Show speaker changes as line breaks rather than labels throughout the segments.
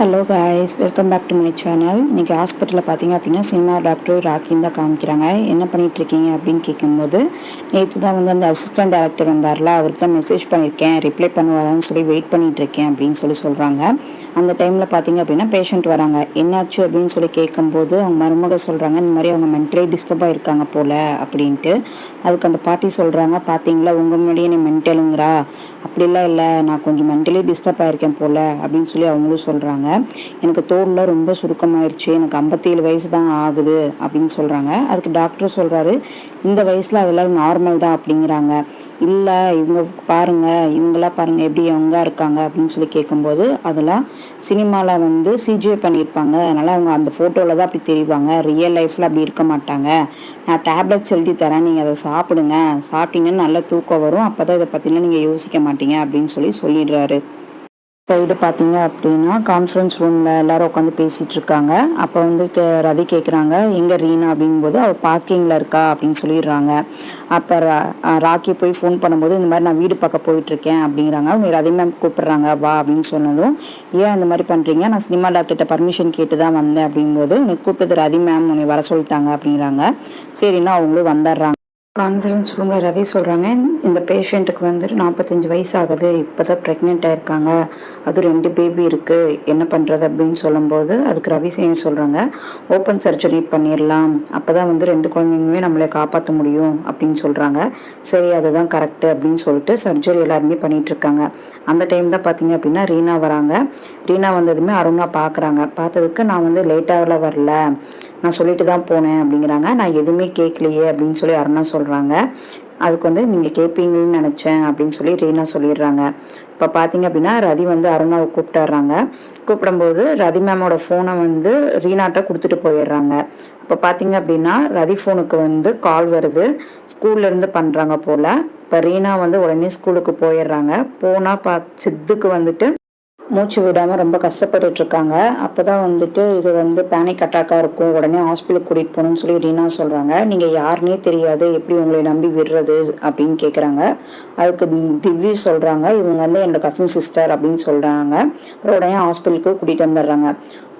Hello guys welcome back to my channel இன்றைக்கி ஹாஸ்பிட்டலில் பார்த்தீங்க அப்படின்னா சினிமா டாக்டர் ராக்கின்னு தான் காமிக்கிறாங்க. என்ன பண்ணிகிட்ருக்கீங்க இருக்கீங்க அப்படின்னு கேட்கும்போது நேற்று தான் வந்து அந்த அசிஸ்டன்ட் டேரக்டர் வந்தார்ல அவருக்கு தான் மெசேஜ் பண்ணியிருக்கேன் ரிப்ளை பண்ணுவாரான்னு சொல்லி வெயிட் பண்ணிகிட்ருக்கேன் இருக்கேன் அப்படின்னு சொல்லி சொல்கிறாங்க அந்த டைமில் பார்த்தீங்க அப்படின்னா பேஷண்ட் வராங்க. என்னாச்சு அப்படின்னு சொல்லி கேட்கும்போது அவங்க மருமக சொல்கிறாங்க இந்த மாதிரி அவங்க மென்டலி டிஸ்டர்பாக இருக்காங்க போல் அப்படின்ட்டு. அதுக்கு அந்த பாட்டி சொல்கிறாங்க பார்த்தீங்களா உங்கள் முன்னாடியே நீ மென்டலுங்கிறா அப்படிலாம் இல்லை. நான் கொஞ்சம் மென்டலி டிஸ்டர்ப் ஆகிருக்கேன் போல் அப்படின்னு சொல்லி அவங்களும் சொல்கிறாங்க எனக்கு தோலில் ரொம்ப சுருக்கமாயிருச்சு. எனக்கு ஐம்பத்தேழு வயசு தான் ஆகுது அப்படின்னு சொல்கிறாங்க அதுக்கு டாக்டர் சொல்கிறாரு இந்த வயசில் அதெல்லாம் நார்மல் தான் அப்படிங்கிறாங்க. இல்லை இவங்க பாருங்கள் இவங்களாம் பாருங்கள் எப்படி அவங்க இருக்காங்க அப்படின்னு சொல்லி கேட்கும்போது அதெல்லாம் சினிமாவில் வந்து சிஜிஏ பண்ணியிருப்பாங்க. அதனால் அவங்க அந்த ஃபோட்டோவில் தான் அப்படி தெரிவாங்க. ரியல் லைஃப்பில் அப்படி இருக்க மாட்டாங்க. நான் டேப்லெட்ஸ் எழுதி தரேன். நீங்கள் அதை சாப்பிடுங்க. சாப்பிட்டீங்கன்னா நல்ல தூக்கம் வரும். அப்போ தான் இதை பற்றிலாம் நீங்கள் யோசிக்க மாட்டேன் அப்படின்னு சொல்லி சொல்லிடுறாரு. சைடு பார்த்தீங்க அப்படின்னா கான்ஃபரன்ஸ் ரூமில் எல்லாரும் உட்காந்து பேசிகிட்டு இருக்காங்க. அப்போ வந்து கே ரதி கேட்குறாங்க எங்கே ரீனா? அப்படிங்கும்போது அவள் பார்க்கிங்கில் இருக்கா? அப்படின்னு சொல்லிடுறாங்க. அப்போ ராக்கி போய் ஃபோன் பண்ணும்போது இந்த மாதிரி நான் வீடு பக்கம் போயிட்டுருக்கேன் அப்படிங்கிறாங்க. அவங்க ரதி மேம் கூப்பிட்றாங்க வா அப்படின்னு சொன்னதும் ஏன் இந்த மாதிரி பண்ணுறீங்க நான் சினிமா டாக்டர்கிட்ட பர்மிஷன் கேட்டு தான் வந்தேன் அப்படிங்கும்போது உனக்கு கூப்பிட்டது ரதி மேம் உன்னை வர சொல்லிட்டாங்க அப்படிங்கிறாங்க. சரின்னா அவங்களும் வந்துடுறாங்க. கான்ஃபரன்ஸ் ரூமில் ரவி சொல்கிறாங்க இந்த பேஷண்ட்டுக்கு வந்துட்டு நாற்பத்தஞ்சு வயசு ஆகுது இப்போ தான் ப்ரெக்னென்ட் ஆயிருக்காங்க அது ரெண்டு பேபி இருக்குது என்ன பண்ணுறது அப்படின்னு சொல்லும்போது அதுக்கு ரவி செய்ய சொல்கிறாங்க ஓப்பன் சர்ஜரி பண்ணிடலாம் அப்போ தான் வந்து ரெண்டு குழந்தைங்களுமே நம்மளை காப்பாற்ற முடியும் அப்படின்னு சொல்கிறாங்க சரி அதுதான் கரெக்டு அப்படின்னு சொல்லிட்டு சர்ஜரி எல்லாருமே பண்ணிகிட்ருக்காங்க அந்த டைம் தான் பார்த்தீங்க அப்படின்னா ரீனா வராங்க. ரீனா வந்ததுமே அருணா பார்க்குறாங்க பார்த்ததுக்கு நான் வந்து லேட்டாகல வரல நான் சொல்லிட்டு தான் போனேன் அப்படிங்கிறாங்க. நான் எதுவுமே கேட்கலையே அப்படின்னு சொல்லி அருணா சொல்கிறாங்க அதுக்கு வந்து நீங்கள் கேட்பீங்கன்னு நினச்சேன் அப்படின்னு சொல்லி ரீனா சொல்லிடுறாங்க. இப்போ பார்த்தீங்க அப்படின்னா ரதி வந்து அருணாவை கூப்பிட்டுறாங்க. கூப்பிடும்போது ரதி மேமோட ஃபோனை வந்து ரீனாட்ட கொடுத்துட்டு போயிடுறாங்க. இப்போ பார்த்தீங்க அப்படின்னா ரதி ஃபோனுக்கு வந்து கால் வருது. ஸ்கூல்லேருந்து பண்ணுறாங்க போல். இப்போ ரீனா வந்து உடனே ஸ்கூலுக்கு போயிடுறாங்க. போனால் பா சித்துக்கு வந்துட்டு மூச்சு விடாமல் ரொம்ப கஷ்டப்பட்டுட்டு இருக்காங்க அப்போ தான் வந்துட்டு இது வந்து பேனிக் அட்டாக்காக இருக்கும். உடனே ஹாஸ்பிட்டலுக்கு கூட்டிகிட்டு போகணும்னு சொல்லி ரீனா சொல்கிறாங்க நீங்கள் யாருனே தெரியாது. எப்படி உங்களை நம்பி விடுறது அப்படின்னு கேட்குறாங்க அதுக்கு திவ்யா சொல்கிறாங்க இவங்க வந்து என்னோட கசின் சிஸ்டர் அப்படின்னு சொல்கிறாங்க அப்புறம் உடனே ஹாஸ்பிட்டலுக்கு கூட்டிகிட்டு வந்துடுறாங்க.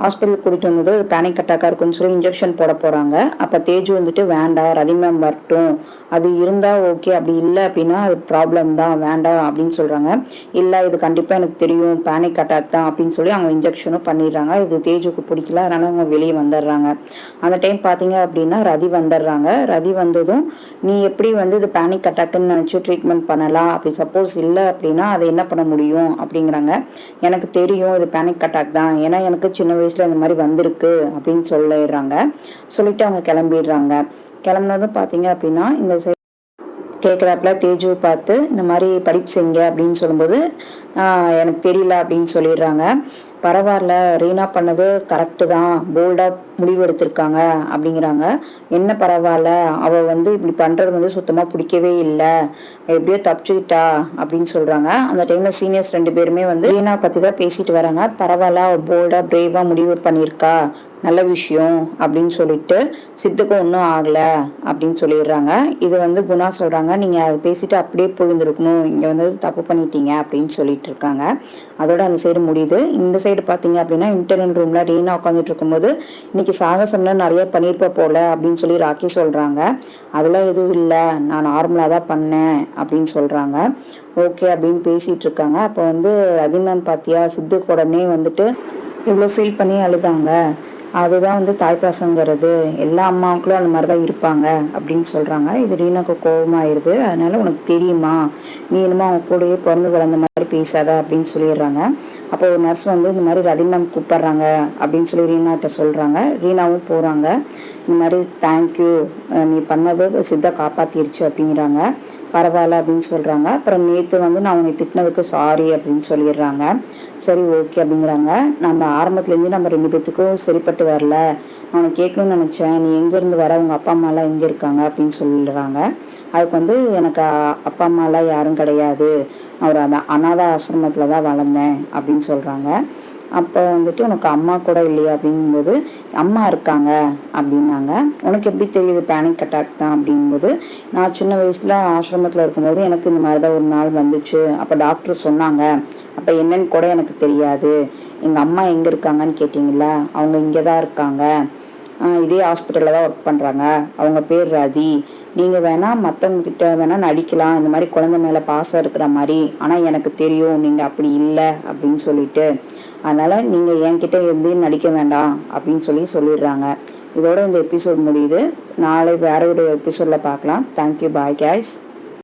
ஹாஸ்பிட்டலுக்கு கூட்டிகிட்டு வந்தது பேனிக் அட்டாக்காக இருக்குன்னு சொல்லி இன்ஜெக்ஷன் போட போகிறாங்க அப்போ தேஜு வந்துட்டு வேண்டாம் ரதி மேம் வரட்டும். அது இருந்தால் ஓகே அப்படி இல்லை அப்படின்னா அது ப்ராப்ளம் தான். வேண்டாம் அப்படின்னு சொல்கிறாங்க இல்லை இது கண்டிப்பாக எனக்கு தெரியும். பேனிக் அட்டாக் தான் அப்படின்னு சொல்லி அவங்க இன்ஜெக்ஷனும் பண்ணிடுறாங்க. இது தேஜுக்கு பிடிக்கல அதனால அவங்க வெளியே வந்துடுறாங்க. அந்த டைம் பார்த்தீங்க அப்படின்னா ரதி வந்துடுறாங்க. ரதி வந்ததும் நீ எப்படி வந்து இது பேனிக் அட்டாக்னு நினச்சி ட்ரீட்மெண்ட் பண்ணலாம்? அப்படி சப்போஸ் இல்லை அப்படின்னா அதை என்ன பண்ண முடியும்? அப்படிங்கிறாங்க. எனக்கு தெரியும் இது பேனிக் அட்டாக் தான். ஏன்னா எனக்கு சின்ன வயசில் இந்த மாதிரி வந்திருக்கு அப்படின்னு சொல்லிடுறாங்க. சொல்லிட்டு அவங்க கிளம்பிடுறாங்க. கிளம்புனதும் பார்த்தீங்க அப்படின்னா இந்த கேட்குறாப்புல தேஜுவை பார்த்து இந்த மாதிரி படிப்பு செய்யுங்க அப்படின்னு சொல்லும்போது எனக்கு தெரியல அப்படின்னு சொல்லிடுறாங்க. பரவாயில்ல ரீனா பண்ணது கரெக்டு தான். போல்டாக முடிவு எடுத்திருக்காங்க அப்படிங்கிறாங்க. என்ன பரவாயில்ல அவள் வந்து இப்படி பண்ணுறது வந்து சுத்தமாக பிடிக்கவே இல்லை. எப்படியோ தப்பிச்சுக்கிட்டா அப்படின்னு சொல்கிறாங்க அந்த டைமில் சீனியர்ஸ் ரெண்டு பேருமே வந்து ரீனா பற்றி தான் பேசிட்டு வராங்க. பரவாயில்ல அவள் போல்டாக பிரேவாக முடிவு பண்ணியிருக்கா. நல்ல விஷயம் அப்படின்னு சொல்லிட்டு சித்துக்கு ஒன்றும் ஆகலை அப்படின்னு சொல்லிடுறாங்க. இது வந்து குணா சொல்கிறாங்க நீங்கள் அதை பேசிட்டு அப்படியே போயிருந்துருக்கணும் இங்கே வந்து தப்பு பண்ணிட்டீங்க அப்படின்னு சொல்லிட்டு இருக்காங்க. அதோட அந்த சைடு முடியுது. இந்த சைடு பார்த்தீங்க அப்படின்னா இன்டர்னல் ரூமில் ரீனா உட்காந்துட்டு இருக்கும்போது இன்னைக்கு சாகசம்லாம் நிறைய பண்ணியிருப்ப போல அப்படின்னு சொல்லி ராக்கி சொல்கிறாங்க அதெல்லாம் எதுவும் இல்லை. நான் நார்மலாக தான் பண்ணேன் அப்படின்னு சொல்கிறாங்க ஓகே அப்படின்னு பேசிகிட்டு இருக்காங்க. அப்போ வந்து அதேமேன் பார்த்தியா சித்துக்கு உடனே வந்துட்டு இவ்வளோ ஃபீல் பண்ணி அழுதாங்க. அதுதான் வந்து தாய்ப்பாசங்கிறது எல்லா அம்மாவுக்குள்ளும் அந்த மாதிரி தான் இருப்பாங்க அப்படின்னு சொல்கிறாங்க இது ரீனாக்கு கோபமாயிருது. அதனால உனக்கு தெரியுமா? நீ என்னமோ அவங்க கூடயே பிறந்து வளர்ந்த மாதிரி பேசாத அப்படின்னு சொல்லிடுறாங்க. அப்போ ஒரு நர்ஸ் வந்து இந்த மாதிரி ரதி மேம் கூப்பிட்றாங்க அப்படின்னு சொல்லி ரீனாட்ட சொல்கிறாங்க ரீனாவும் போகிறாங்க இந்த மாதிரி தேங்க்யூ நீ பண்ணது சித்தா காப்பாற்றிருச்சு அப்படிங்கிறாங்க. பரவாயில்ல அப்படின்னு சொல்கிறாங்க அப்புறம் நேற்று வந்து நான் உன்னை திட்டினதுக்கு சாரி அப்படின்னு சொல்லிடுறாங்க. சரி ஓகே அப்படிங்கிறாங்க. நம்ம ஆரம்பத்துலேருந்து நம்ம ரெண்டு பேத்துக்கும் சரிப்பட்ட வரல. நான் உனக்கு கேட்கணும்னு நினச்சேன். நீ எங்கேருந்து வர? உங்கள் அப்பா அம்மாலாம் எங்கே இருக்காங்க? அப்படின்னு சொல்லிடுறாங்க. அதுக்கு வந்து எனக்கு அப்பா அம்மாலாம் யாரும் கிடையாது. அவர் அந்த அனாத ஆசிரமத்தில் தான் வளர்ந்தேன் அப்படின்னு சொல்கிறாங்க அப்போ வந்துட்டு உனக்கு அம்மா கூட இல்லையா அப்படிங்கும்போது அம்மா இருக்காங்க அப்படின்னாங்க. உனக்கு எப்படி தெரியுது பேனிக் அட்டாக் தான்? அப்படிங்கும்போது நான் சின்ன வயசில் ஆசிரமத்தில் இருக்கும்போது எனக்கு இந்த மாதிரி தான் ஒரு நாள் வந்துச்சு. அப்போ டாக்டர் சொன்னாங்க. அப்போ என்னன்னு கூட எனக்கு தெரியாது. எங்கள் அம்மா எங்கே இருக்காங்கன்னு கேட்டிங்களா அவங்க இங்கே தான் இருக்காங்க இதே ஹாஸ்பிட்டலில் தான் ஒர்க் பண்ணுறாங்க அவங்க பேர் ரதி. நீங்கள் வேணால் மற்றவங்கக்கிட்ட வேணால் நடிக்கலாம். இந்த மாதிரி குழந்தை மேலே பாசம் இருக்கிற மாதிரி. ஆனால் எனக்கு தெரியும் நீங்கள் அப்படி இல்லை அப்படின்னு சொல்லிட்டு. அதனால் நீங்கள் என்கிட்ட எந்தையும் நடிக்க வேண்டாம் அப்படின்னு சொல்லி சொல்லிடுறாங்க. இதோட இந்த எபிசோட் முடியுது. நாளை வேற ஒரு எபிசோடில் பார்க்கலாம். Thank you bye case